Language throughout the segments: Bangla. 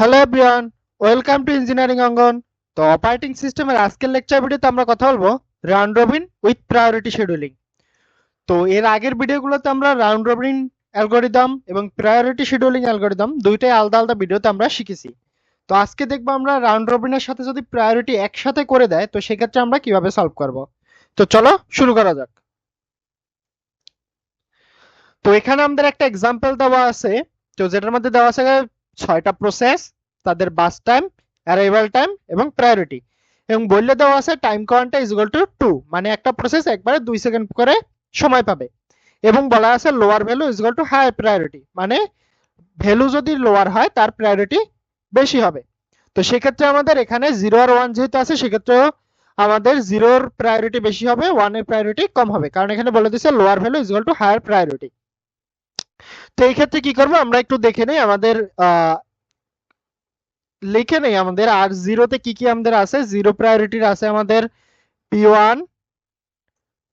Hello everyone welcome to engineering অঙ্গন তো অপারেটিং সিস্টেমের আজকের লেকচার ভিডিওতে আমরা কথা বলব round robin with priority scheduling তো এর আগের ভিডিওগুলোতে আমরা রাউন্ড রবিন অ্যালগোরিদম এবং প্রায়োরিটি শিডিউলিং অ্যালগোরিদম দুইটাই আলাদা আলাদা ভিডিওতে আমরা শিখেছি। তো আজকে দেখব আমরা রাউন্ড রবিনের সাথে যদি প্রায়োরিটি একসাথে করে দেয়, তো সেক্ষেত্রে আমরা কীভাবে সলভ করব? তো চলো শুরু করা যাক। তো এখানে আমাদের একটা এক্সাম্পল দেওয়া আছে। তো যেটার মধ্যে দেওয়া আছে ছয়টা প্রসেস তাদের বাস টাইম অ্যারাইভাল টাইম এবং প্রায়োরিটি এবং বললে দেওয়া আছে টাইম কাউন্টটা ইজ ইকুয়াল টু টু মানে একটা প্রসেস একবারে দুই সেকেন্ড করে সময় পাবে। এবং বলা আছে lower value is equal to higher priority মানে ভ্যালু যদি লোয়ার হয়, তার প্রায়োরিটি বেশি হবে। তো সেক্ষেত্রে আমাদের এখানে জিরো আর ওয়ান যেহেতু আছে সেক্ষেত্রে আমাদের জিরোর প্রায়োরিটি বেশি হবে ওয়ানের প্রায়োরিটি কম হবে। কারণ এখানে বলে দিচ্ছে lower value is equal to higher priority তো এই ক্ষেত্রে কি করব? আমরা একটু দেখে নেই আমাদের লিখে নেই আমাদের আর জিরোতে কি কি আমাদের আছে? জিরো প্রায়োরিটির আছে আমাদের পি ওয়ান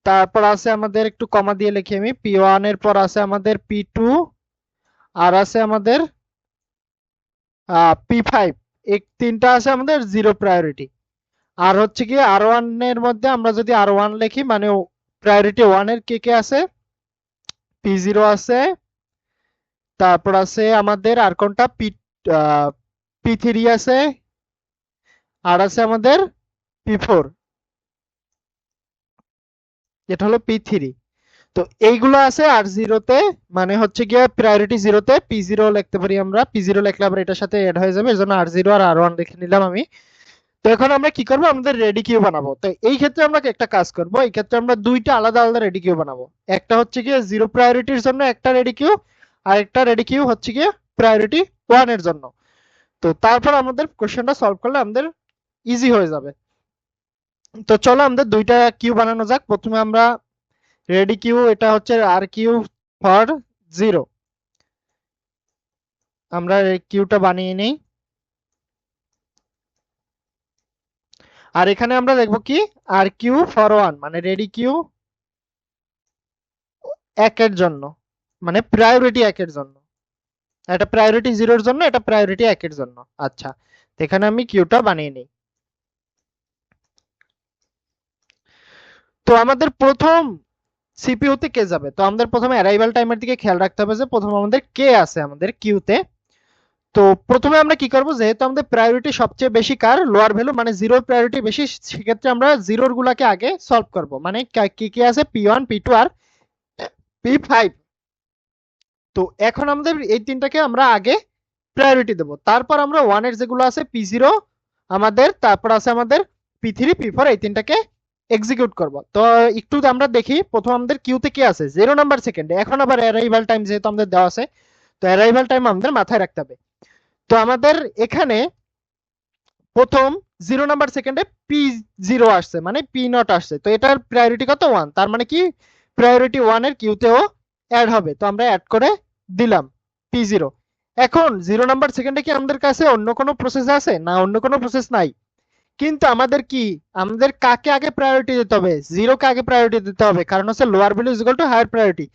তারপর আছে আমাদের একটু কমা দিয়ে লিখি আমি। পি ওয়ানের পর আছে আমাদের পি টু আর আছে আমাদের পি ফাইভ এই তিনটা আছে আমাদের জিরো প্রায়োরিটি আর হচ্ছে কি আর ওয়ানের মধ্যে আমরা যদি আর ওয়ান লিখি মানে প্রায়োরিটি ওয়ানের কে কে আছে? পি জিরো আছে তারপর আছে আমাদের আর কোনটা? পি থ্রি আছে। আর আছে আমাদের পি ফোর। এটা হলো পি থ্রি। তো এইগুলো আছে আর জিরোতে মানে হচ্ছে গিয়ে প্রায়োরিটি জিরোতে পি জিরো লিখতে পারি আমরা। পি জিরো লিখলে আবার এটার সাথে অ্যাড হয়ে যাবে। এর জন্য আর জিরো আর আর ওয়ান লিখে নিলাম আমি। তো এখন আমরা কি করব? আমাদের রেডি কিউ বানাবো। তো এই ক্ষেত্রে আমরা একটা কাজ করব। এই ক্ষেত্রে আমরা দুইটা আলাদা আলাদা রেডি কিউ বানাবো। একটা হচ্ছে গিয়ে জিরো প্রায়োরিটির জন্য একটা রেডি কিউ আর একটা রেডি কিউ হচ্ছে গিয়ে প্রায়োরিটি ওয়ানের জন্য। তো তারপর আমাদের কোশ্চেনটা সলভ করলে আমাদের ইজি হয়ে যাবে। তো চলো আমাদের দুইটা কিউ বানানো যাক। প্রথমে আমরা রেডি কিউ এটা হচ্ছে আর কিউ ফর জিরো আমরা কিউটা বানিয়ে নেই। আর এখানে আমরা দেখব কি? আর কিউ ফর ওয়ান মানে রেডি কিউ একের জন্য। মানে প্রায়োরিটি একের জন্য। এটা প্রায়োরিটি জিরোর জন্য, এটা প্রায়োরিটি একের জন্য। আচ্ছা এখানে আমি কিউটা বানিয়ে নিই। তো আমাদের প্রথম সিপিইউতে কে যাবে? তো আমাদের প্রথমে অ্যারাইভাল টাইমের দিকে খেয়াল রাখতে হবে যে প্রথমে আমাদের কে আছে আমাদের কিউতে তো। প্রথমে আমরা কি করব? যেহেতু আমাদের প্রায়োরিটি সবচেয়ে বেশি কার? লোয়ার ভ্যালু মানে জিরোর প্রায়োরিটি বেশি, সেক্ষেত্রে আমরা জিরোর গুলাকে আগে সলভ করব। মানে কি কি আছে? পি ওয়ান পি টু আর পি ফাইভ তো এখন আমাদের এই তিনটাকে আমরা আগে প্রায়োরিটি দেবো। তারপর আমরা ওয়ানের যেগুলো আছে পি জিরো আমাদের, তারপর আছে আমাদের পি থ্রি পি ফোর এই তিনটাকে এক্সিকিউট করব। তো একটু আমরা দেখি, প্রথম আমাদের কিউতে কি আছে? জিরো নাম্বার সেকেন্ডে এখন আবার অ্যারাইভাল টাইম যেহেতু আমাদের দেওয়া আছে, তো অ্যারাইভাল টাইম আমাদের মাথায় রাখতে হবে। তো আমাদের এখানে প্রথম জিরো নাম্বার সেকেন্ডে পি জিরো আসছে মানে পি নট আসছে। তো এটার প্রায়োরিটি কত? ওয়ান তার মানে কি? প্রায়োরিটি ওয়ান ওয়ানের কিউতেও অ্যাড হবে। তো আমরা অ্যাড করে দিলাম পি জিরো এখন জিরো নাম্বার সেকেন্ডে কি আমাদের কাছে অন্য কোনো প্রসেস আছে? না, অন্য কোনো প্রসেস নাই। কিন্তু আমাদের কি, আমাদের কাকে আগে প্রায়োরিটি দিতে হবে? জিরোকে আগে প্রায়োরিটি দিতে হবে? কারণ হচ্ছে lower value is to higher priority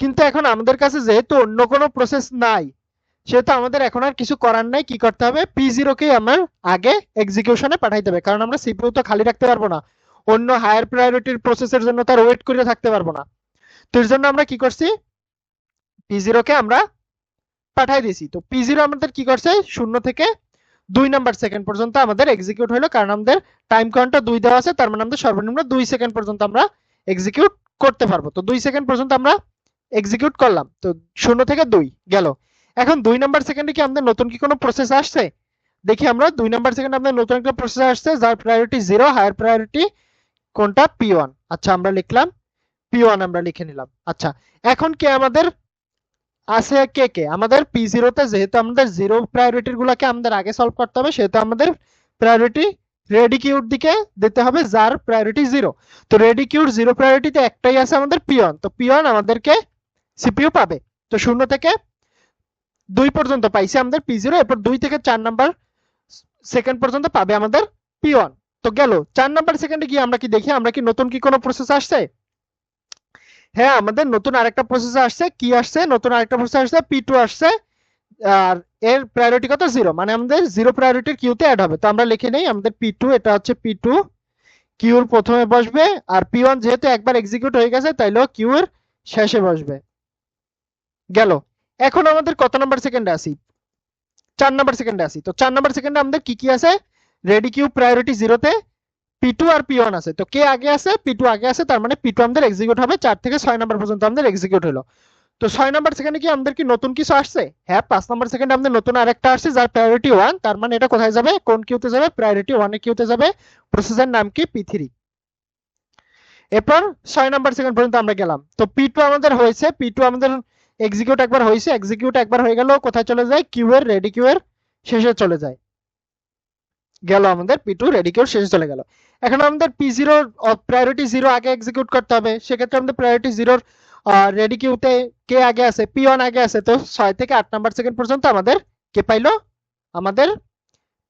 কিন্তু এখন আমাদের কাছে যেহেতু অন্য কোনো প্রসেস নাই, সেহেতু আমাদের এখন আর কিছু করার নাই, কি করতে হবে? পি জিরোকেই আমার আগে এক্সিকিউশনে পাঠাইতে হবে। কারণ আমরা সিপিইউ তো খালি রাখতে পারব না। অন্য হায়ার প্রায়োরিটির প্রসেসের জন্য তার ওয়েট করে থাকতে পারব না। তো এর জন্য আমরা কি করছি? পি আমরা পাঠাই দিয়েছি। তো পি জিরো আমাদের কি করছে? শূন্য থেকে দুই নাম্বার সেকেন্ড পর্যন্ত আমাদের এক্সিকিউট হলো, কারণ আমাদের টাইম কাউন্টটা দুই দেওয়া আছে, তার মানে আমাদের সর্বনিম্ন দুই সেকেন্ড পর্যন্ত আমরা এক্সিকিউট করতে পারব। তো দুই সেকেন্ড পর্যন্ত আমরা এক্সিকিউট করলাম। তো শূন্য থেকে দুই গেল। এখন দুই নাম্বার সেকেন্ডে কি আমাদের নতুন কি কোনো প্রসেস আসছে? দেখি আমরা, দুই নাম্বার সেকেন্ডে আমাদের নতুন একটা প্রসেস আসছে, যার প্রায়োরিটি জিরো হায়ার প্রায়োরিটি কোনটা? পি ওয়ান আচ্ছা আমরা লিখলাম পি ওয়ান আমরা লিখে নিলাম। আচ্ছা এখন কি আমাদের আছে কে কে? আমাদের পি জিরোতে যেহেতু আমাদের জিরো প্রায়োরিটির গুলাকে আমাদের আগে সলভ করতে হবে, সেহেতু আমাদের প্রায়োরিটি রেডি কিউর দিকে দিতে হবে, যার প্রায়োরিটি জিরো তো রেডি কিউর জিরো প্রায়োরিটিতে একটাই আছে আমাদের পিওন তো পিওন আমাদেরকে সিপিইউ পাবে। তো শূন্য থেকে দুই পর্যন্ত পাইছে আমাদের পি জিরো এরপর দুই থেকে চার নাম্বার সেকেন্ড পর্যন্ত পাবে আমাদের পি ওয়ান তো গেল, চার নাম্বার সেকেন্ডে গিয়ে আমরা কি দেখি? আমরা কি নতুন কি কোনো প্রসেস আসছে? হ্যাঁ আমাদের নতুন আরেকটা প্রসেস আসছে। কি আসছে? নতুন আরেকটা প্রসেস আসছে পি টু আসছে। আর এর প্রায়োরিটি কত? জিরো মানে আমাদের জিরো প্রায়োরিটির কিউতে অ্যাড হবে। তো আমরা লিখে নেই, আমাদের পি টু এটা হচ্ছে পি টু কিউর প্রথমে বসবে। আর পি ওয়ান যেহেতু একবার এক্সিকিউট হয়ে গেছে তাইলে কিউর শেষে বসবে। গেল। এখন আমাদের কত নাম্বার সেকেন্ডে আসি? চার নাম্বার সেকেন্ডে আসি। তো চার নাম্বার সেকেন্ডে আমাদের কি কি আছে? রেডি কিউ প্রায়োরিটি জিরোতে পি টু আর পি ওয়ান আছে। তো কে আগে আছে? পি টু আগে আছে, তার মানে পি টু আমাদের এক্সিকিউট হবে চার থেকে ছয় নাম্বার পর্যন্ত আমাদের এক্সিকিউট হলো। তো ছয় নাম্বার সেকেন্ডে কি আমাদের কি নতুন কিছু আসছে? হ্যাঁ পাঁচ নাম্বার সেকেন্ডে আমাদের নতুন আরেকটা আসছে, যার প্রায়োরিটি ওয়ান তার মানে এটা কোথায় যাবে? কোন কিউতে যাবে? প্রায়োরিটি ওয়ানের কিউতে যাবে। প্রসেসর নাম কি? পি থ্রি এরপর ছয় নাম্বার সেকেন্ড পর্যন্ত আমরা গেলাম। তো পি টু আমাদের হয়েছে পি টু আমাদের এক্সিকিউট একবার হয়েছে এক্সিকিউট একবার হয়ে গেল কোথায় চলে যায়? কিউ এর রেডি কিউ এর শেষে চলে যায়। গেল আমাদের পি টু রেডি কিউ শেষে, চলে গেল। এখন আমাদের পি জিরো প্রায়োরিটি জিরো আগে এক্সিকিউট করতে হবে। সেক্ষেত্রে আমাদের প্রায়োরিটি জিরোর রেডি কিউতে কে আগে আছে? পি ওয়ান আগে আছে। তো ছয় থেকে আট নাম্বার সেকেন্ড পর্যন্ত আমাদের কে পাইলো? আমাদের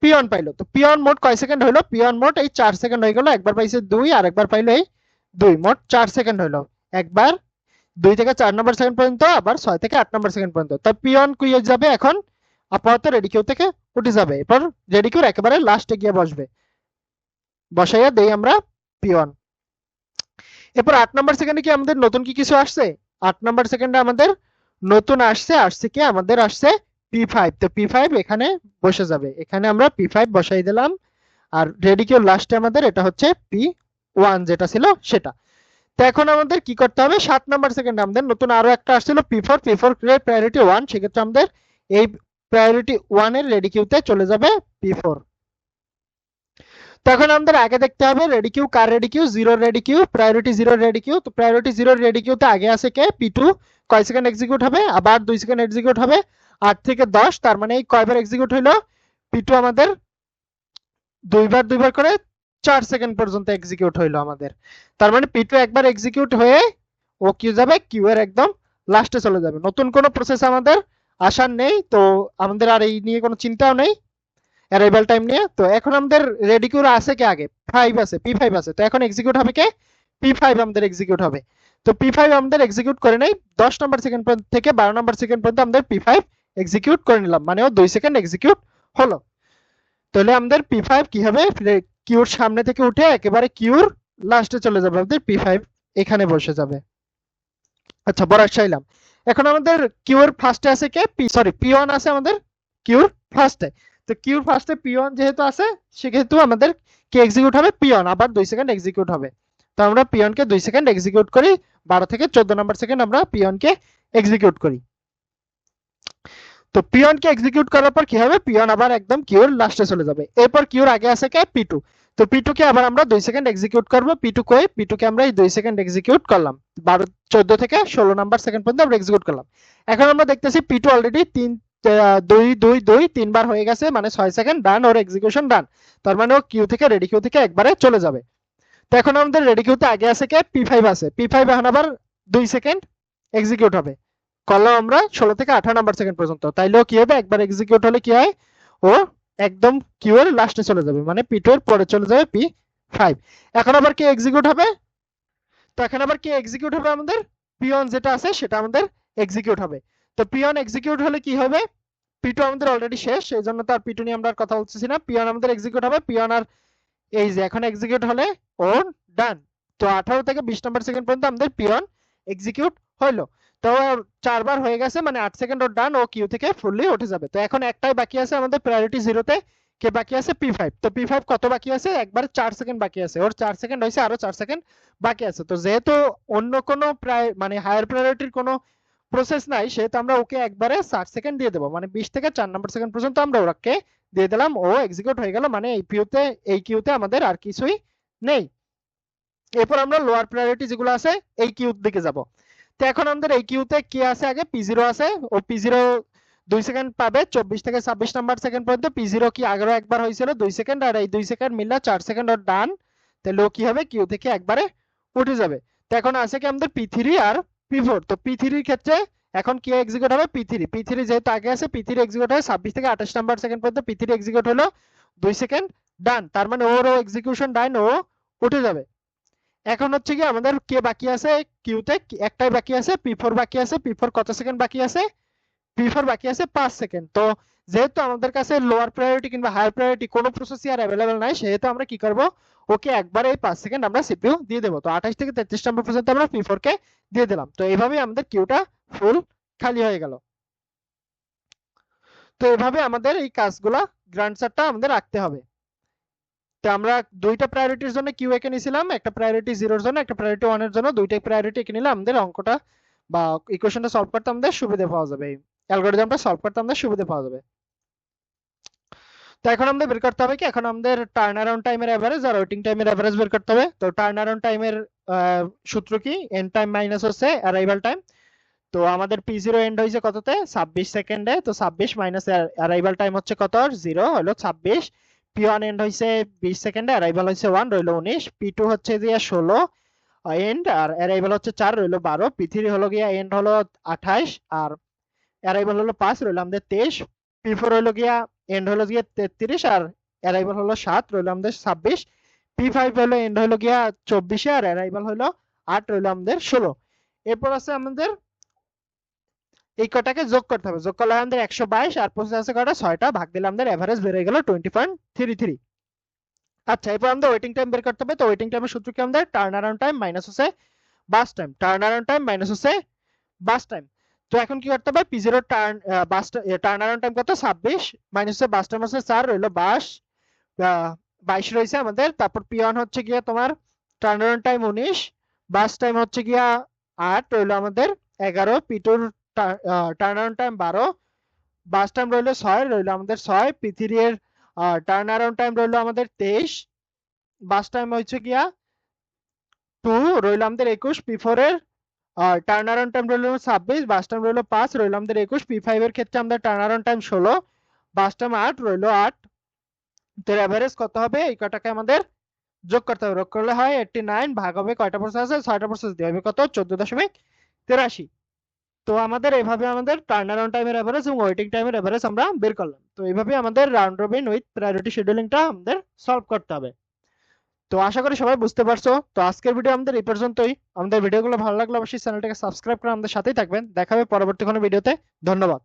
পি ওয়ান পাইলো। তো পি ওয়ান মোট কয় সেকেন্ড হইল? পি ওয়ান মোট এই চার সেকেন্ড হয়ে গেল। একবার পাইছে দুই, আর একবার পাইলো এই দুই। মোট চার সেকেন্ড হইল। একবার দুই থেকে চার নম্বর সেকেন্ড পর্যন্ত, আবার ছয় থেকে আট নম্বর সেকেন্ড পর্যন্ত। তো পি ওয়ান কুইয়ে যাবে এখন আপাতত রেডি কিউ থেকে উঠে যাবে। এরপর রেডি কিউর একেবারে লাস্টে গিয়ে বসবে। বসাইয়া দেই আমরা পি ওয়ান এরপর আট নম্বর সেকেন্ডে কি আমাদের নতুন কি কিছু আসছে? আট নম্বর সেকেন্ডে আমাদের নতুন আসছে আসছে কি? আমাদের আসছে পি ফাইভ তো পি ফাইভ এখানে বসে যাবে। এখানে আমরা পি ফাইভ বসাই দিলাম। আর রেডি কিউর লাস্টে আমাদের এটা হচ্ছে পি ওয়ান যেটা ছিল সেটা। তো এখন আমাদের কি করতে হবে? সাত নাম্বার সেকেন্ড আমাদের নতুন আরও একটা আসছিল P four P four priority one সেক্ষেত্রে আমাদের এই প্রায়োরিটি ওয়ানের রেডি কিউতে চলে যাবে পি তখন আমাদের আগে দেখতে হবে রেডি কিউ কার ready queue zero ready queue priority zero ready queue তো প্রায়োরিটি জিরো রেডি কিউতে আগে আছে কে? পি টু কয় সেকেন্ড এক্সিকিউট হবে? আবার দুই সেকেন্ড এক্সিকিউট হবে। আট থেকে দশ, তার মানে এই কয়বার এক্সিকিউট হইল? পি টু আমাদের দুইবার দুইবার করে চার সেকেন্ড পর্যন্ত এক্সিকিউট হইল আমাদের। তার মানে পি টু একবার এক্সিকিউট হয়ে ও কিউ যাবে কিউ এর একদম লাস্টে চলে যাবে। নতুন কোনো প্রসেস আমাদের আসার নেই, তো আমাদের আর এই নিয়ে কোনো চিন্তাও নেই। অ্যারাইভাল টাইম নিয়ে, তো এখন আমাদের রেডি কিউর আছে কে আগে? ফাইভ আছে পি ফাইভ আছে। তো এখন এক্সিকিউট হবে কে? পি ফাইভ আমাদের এক্সিকিউট হবে। তো পি ফাইভ আমাদের এক্সিকিউট করে নেই, দশ নম্বর সেকেন্ড থেকে বারো নম্বর সেকেন্ড পর্যন্ত আমাদের পি ফাইভ এক্সিকিউট করে নিলাম। মানে ও দুই সেকেন্ড এক্সিকিউট হলো। তাহলে আমাদের পি ফাইভ কি হবে? কিউর সামনে থেকে উঠে একেবারে কিউর লাস্টে চলে যাবে। আমাদের পি ফাইভ এখানে বসে যাবে। আচ্ছা বরাক চাইলাম। এখন আমাদের কিউর ফার্স্টে আছে কে? পি সরি পি ওয়ান আছে আমাদের কিউর ফার্স্টে তো কিউর ফার্স্টে পি ওয়ান যেহেতু আছে সেক্ষেত্রে আমাদের কি এক্সিকিউট হবে? পি ওয়ান আবার দুই সেকেন্ড এক্সিকিউট হবে। তো আমরা পি কে দুই সেকেন্ড এক্সিকিউট করি, বারো থেকে চোদ্দ নম্বর সেকেন্ড আমরা পি কে এক্সিকিউট করি। তো পি কে এক্সিকিউট করার পর কি হবে? পি আবার একদম কিউর লাস্টে চলে যাবে। এরপর কিউর আগে আছে কে? পি টু তো পি টু কে আবার আমরা দুই সেকেন্ড এক্সিকিউট করব। পি টু কই? পি টু কে আমরা এই দুই সেকেন্ড এক্সিকিউট করলাম। বারো, চোদ্দ থেকে ষোলো নাম্বার সেকেন্ড পর্যন্ত আমরা এক্সিকিউট করলাম। এখন আমরা দেখতেছি পি টু অলরেডি তিন দুই দুই দুই তিনবার হয়ে গেছে মানে ছয় সেকেন্ড ডান ওর এক্সিকিউশন ডান তার মানে ও কিউ থেকে রেডি কিউ থেকে একবারে চলে যাবে। তো এখন আমাদের রেডি কিউতে আগে আছে কে? পি ফাইভ আছে। পি ফাইভ এখন আবার দুই সেকেন্ড এক্সিকিউট হবে। করলাম আমরা ষোলো থেকে আঠারো নাম্বার সেকেন্ড পর্যন্ত। তাইলেও কি হবে? একবার এক্সিকিউট হলে কি হয়? ও একদম কিউ এর লাস্টে চলে যাবে মানে পি এর পরে চলে যাবে পি ফাইভ এখন আবার কি এক্সিকিউট হবে? তো এখন আবার কি এক্সিকিউট হবে আমাদের? পি ওয়ান যেটা আছে, সেটা আমাদের এক্সিকিউট হবে। তো পি ওয়ান এক্সিকিউট হলে কি হবে? পি টু আমাদের অলরেডি শেষ এই জন্য তো আর পি টু নিয়ে আমরা কথা বলতেছি না। পি ওয়ান আমাদের এক্সিকিউট হবে পি ওয়ান আর এই যে এখন এক্সিকিউট হলে ও ডান তো আঠারো থেকে বিশ নম্বর সেকেন্ড পর্যন্ত আমাদের পি ওয়ান এক্সিকিউট হইল। তো চারবার হয়ে গেছে মানে আট সেকেন্ড ওর ডান ও কিউ থেকে ফুললি উঠে যাবে। তো এখন একটাই বাকি আছে আমাদের প্রায়োরিটি জিরোতে কে বাকি আছে? পি ফাইভ তো পি ফাইভ কত বাকি আছে? একবার চার সেকেন্ড বাকি আছে। ওর চার সেকেন্ড হয়েছে, আরও চার সেকেন্ড বাকি আছে। তো যেহেতু অন্য কোনো প্রায় মানে হায়ার প্রায়োরিটির কোনো প্রসেস নাই, সেহেতু আমরা ওকে একবারে ষাট সেকেন্ড দিয়ে দেবো। মানে বিশ থেকে চার নাম্বার সেকেন্ড পর্যন্ত আমরা ওকে দিয়ে দিলাম। ও এক্সিকিউট হয়ে গেল মানে এই পিউতে এই কিউতে আমাদের আর কিছুই নেই। এরপর আমরা লোয়ার প্রায়োরিটি যেগুলো আছে, এই কিউর দিকে যাব। তো এখন আমাদের এই কিউতে কি আছে আগে? পি জিরো আছে। ও পি জিরো দুই সেকেন্ড পাবে। চব্বিশ থেকে ছাব্বিশ নাম্বার সেকেন্ড পর্যন্ত পি জিরো কি আগেও একবার হয়েছিল? দুই সেকেন্ড আর এই দুই সেকেন্ড মিললে চার সেকেন্ড ওর ডান তাহলে ও কি হবে? কিউ থেকে একবারে উঠে যাবে। তো এখন আছে কি আমাদের পি থ্রি আর পি ফোর তো পি থ্রির ক্ষেত্রে এখন কি এক্সিকিউট হবে? পি থ্রি পি থ্রি যেহেতু আগে আছে পি থ্রি এক্সিকিউট হয়। ছাব্বিশ থেকে আঠাশ নাম্বার সেকেন্ড পর্যন্ত পি থ্রি এক্সিকিউট হলো। দুই সেকেন্ড ডান তার মানে ওর এক্সিকিউশন ডান ও উঠে যাবে। এখন হচ্ছে কি আমাদের কে বাকি আছে? কিউতে একটাই বাকি আছে পি ফোর বাকি আছে পি ফোর কত সেকেন্ড বাকি আছে? পি ফোর বাকি আছে পাঁচ সেকেন্ড তো যেহেতু আমাদের কাছে লোয়ার প্রায়োরিটি কিংবা হায়ার প্রায়োরিটি কোনো প্রসেসই আর অ্যাভেলেবেল নাই, সেহেতু আমরা কি করব? ওকে একবার এই পাঁচ সেকেন্ড আমরা সিপিইউ দিয়ে দেবো। তো আঠাশ থেকে তেত্রিশ নম্বর পর্যন্ত আমরা পি ফোর কে দিয়ে দিলাম। তো এইভাবে আমাদের কিউটা ফুল খালি হয়ে গেল। তো এভাবে আমাদের এই কাজগুলা গ্রান্ড চার্টটা আমাদের রাখতে হবে। তো আমরা দুইটা প্রায়োরিটির জন্য কিউ একে নিয়েছিলাম, একটা প্রায়োরিটি জিরোর জন্য, একটা প্রায়োরিটি ওয়ানের জন্য, দুইটাই প্রায়োরিটি এঁকে নিলে আমাদের অঙ্কটা বা ইকুয়েশনটা সলভ করতে আমাদের সুবিধা পাওয়া যাবে। এই সলভ করতে আমাদের সুবিধা পাওয়া যাবে। তো এখন আমাদের বের করতে হবে কি? এখন আমাদের টার্ন অ্যারাউন্ড টাইমের এভারেজ আর ওয়েটিং টাইমের এভারেজ বের করতে হবে। তো টার্ন অ্যারাউন্ড টাইমের সূত্র কি? এন্ড টাইম মাইনাস হচ্ছে অ্যারাইভাল টাইম তো আমাদের পি জিরো এন্ড হয়েছে কততে? ছাব্বিশ সেকেন্ডে। তো ছাব্বিশ মাইনাস অ্যারাইভাল টাইম হচ্ছে কত? জিরো হলো ছাব্বিশ। পি ওয়ান এন্ড হয়েছে সেকেন্ডে অ্যারাইভাল হয়েছে ওয়ান রইল উনিশ পি টু হচ্ছে গিয়ে ষোলো এন্ড আর অ্যারাইভাল হচ্ছে চার, রইল বারো পি থ্রি হলো গিয়া এন্ড হলো আঠাইশ আর অ্যারাইভাল হলো পাঁচ, রইল আমাদের তেইশ পি ফোর হলো গিয়া এন্ড হলো গিয়া তেত্রিশ, আর অ্যারাইভাল হলো সাত, রইল আমাদের ছাব্বিশ পি ফাইভ হলো এন্ড হলো গিয়া চব্বিশে, আর অ্যারাইভাল হলো আট, রইল আমাদের ষোলো। এরপর আছে আমাদের এই কটাকে যোগ করতে হবে। যোগ করলে আমাদের একশো বাইশ আর পঁচিশ আছে কটা? ছয়টা। ভাগ দিলে আমাদের এভারেজ বেড়ে গেল টোয়েন্টি পয়েন্ট থ্রি থ্রি আচ্ছা এরপর আমাদের ওয়েটিং টাইম বের করতে হবে। তো ওয়েটিং টাইমের সূত্র কি আমাদের? টার্ন অ্যারাউন্ড টাইম মাইনাস হচ্ছে burst time turn around time minus হচ্ছে বাস টাইম তো এখন কি করতে হবে? P zero turn burst turn around time কত? ছাব্বিশ। মাইনাস হচ্ছে বাস টাইম হচ্ছে চার, রইল বাস বাইশ রয়েছে আমাদের। তারপর পি ওয়ান হচ্ছে গিয়া তোমার টার্ন অ্যারাউন্ড টাইম উনিশ। বাস টাইম হচ্ছে গিয়া আট, রইল আমাদের এগারো। পি টুর টার্ন টাইম বারো বাস টাইম রইল ছয়, রইল আমাদের ছয় পি থ্রি এর টার্ন অ্যারাউন্ড টাইম রইল আমাদের তেইশ বাস টাইম হচ্ছে গিয়া টু রইল আমাদের একুশ, পি ফোর এর টার্ন অ্যারাউন্ড টাইম রইল ছাব্বিশ বাস টাইম রইল পাঁচ, রইল আমাদের একুশ, পি ফাইভ এর ক্ষেত্রে আমাদের টার্ন অ্যারাউন্ড টাইম ষোলো বাস টাইম আট, রইল আট। তো এভারেজ কত হবে? এই কটাকে আমাদের যোগ করতে হবে। যোগ করলে হয় এইটটি নাইন ভাগ হবে কয়টা প্রসেস আছে? ছয়টা প্রসেস দিয়ে হবে কত? চোদ্দ দশমিক তেরাশি। তো আমাদের এভাবে আমাদের টার্ন অ্যারাউন্ড টাইমের এভারেজ এবং ওয়েটিং টাইমের এভারেজ আমরা বের করলাম। তো এইভাবে আমাদের রাউন্ড রবিন উইথ প্রায়োরিটি শিডিউলিংটা আমাদের সলভ করতে হবে। তো আশা করি সবাই বুঝতে পারছ। তো আজকের ভিডিও আমাদের এই পর্যন্তই। আমাদের ভিডিওগুলো ভালো লাগলে অবশ্যই চ্যানেলটাকে সাবস্ক্রাইব করে আমাদের সাথেই থাকবেন। দেখা হবে পরবর্তী কোনো ভিডিওতে ধন্যবাদ।